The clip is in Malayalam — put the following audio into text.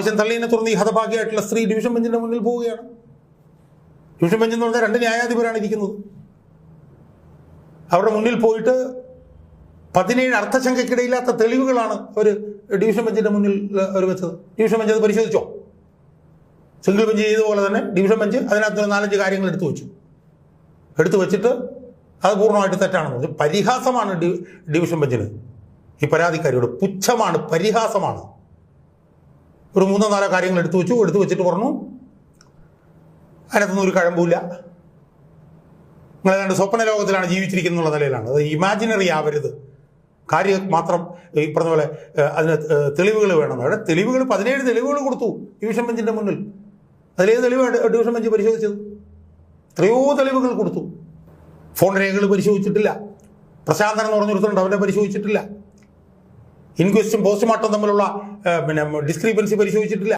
ആവശ്യം തള്ളിയതിനെ തുടർന്ന് ഈ ഹതഭാഗ്യമായിട്ടുള്ള സ്ത്രീ ഡിവിഷൻ ബെഞ്ചിന്റെ മുന്നിൽ പോവുകയാണ്. ഡിവിഷൻ ബെഞ്ച് എന്ന് പറഞ്ഞാൽ രണ്ട് ന്യായാധിപരാണ് ഇരിക്കുന്നത്. അവരുടെ മുന്നിൽ പോയിട്ട് പതിനേഴ് അർത്ഥശങ്കയ്ക്കിടയില്ലാത്ത തെളിവുകളാണ് അവർ ഡിവിഷൻ ബെഞ്ചിന്റെ മുന്നിൽ അവർ വെച്ചത്. ഡിവിഷൻ ബെഞ്ച് അത് പരിശോധിച്ചോ? സിംഗിൾ ബെഞ്ച് ചെയ്ത പോലെ തന്നെ ഡിവിഷൻ ബെഞ്ച് അതിനകത്ത് നാലഞ്ച് കാര്യങ്ങൾ എടുത്തു വെച്ചു. എടുത്തു വെച്ചിട്ട് അത് പൂർണമായിട്ട് തെറ്റാണെന്ന് പറഞ്ഞു. പരിഹാസമാണ് ഡിവിഷൻ ബെഞ്ചിന്. ഈ പരാതിക്കാരിയോട് പുച്ഛമാണ് പരിഹാസമാണ്. ഒരു മൂന്നോ നാലോ കാര്യങ്ങൾ എടുത്തു വെച്ചു എടുത്തു വെച്ചിട്ട് പറഞ്ഞു അതിനകത്തൊന്നും ഒരു കഴമ്പില്ല നിങ്ങൾ ഏതാണ്ട് സ്വപ്ന ലോകത്തിലാണ് ജീവിച്ചിരിക്കുന്നുള്ള നിലയിലാണ്. അത് ഇമാജിനറി ആവരുത്. കാര്യം മാത്രം ഈ പറഞ്ഞ പോലെ അതിന് തെളിവുകൾ വേണം. അവിടെ തെളിവുകൾ പതിനേഴ് തെളിവുകൾ കൊടുത്തു ഡിവിഷൻ ബെഞ്ചിന്റെ മുന്നിൽ. അതിലേത് തെളിവാണ് ഡിവിഷൻ ബെഞ്ച് പരിശോധിച്ചത്? എത്രയോ തെളിവുകൾ കൊടുത്തു. ഫോൺ രേഖകൾ പരിശോധിച്ചിട്ടില്ല. പ്രശാന്തൻ എന്ന് പറഞ്ഞൊരുത്തുണ്ട് അവരെ പരിശോധിച്ചിട്ടില്ല. ഇൻക്വസ്റ്റും പോസ്റ്റ്മോർട്ടം തമ്മിലുള്ള പിന്നെ ഡിസ്ക്രിപ്പൻസി പരിശോധിച്ചിട്ടില്ല.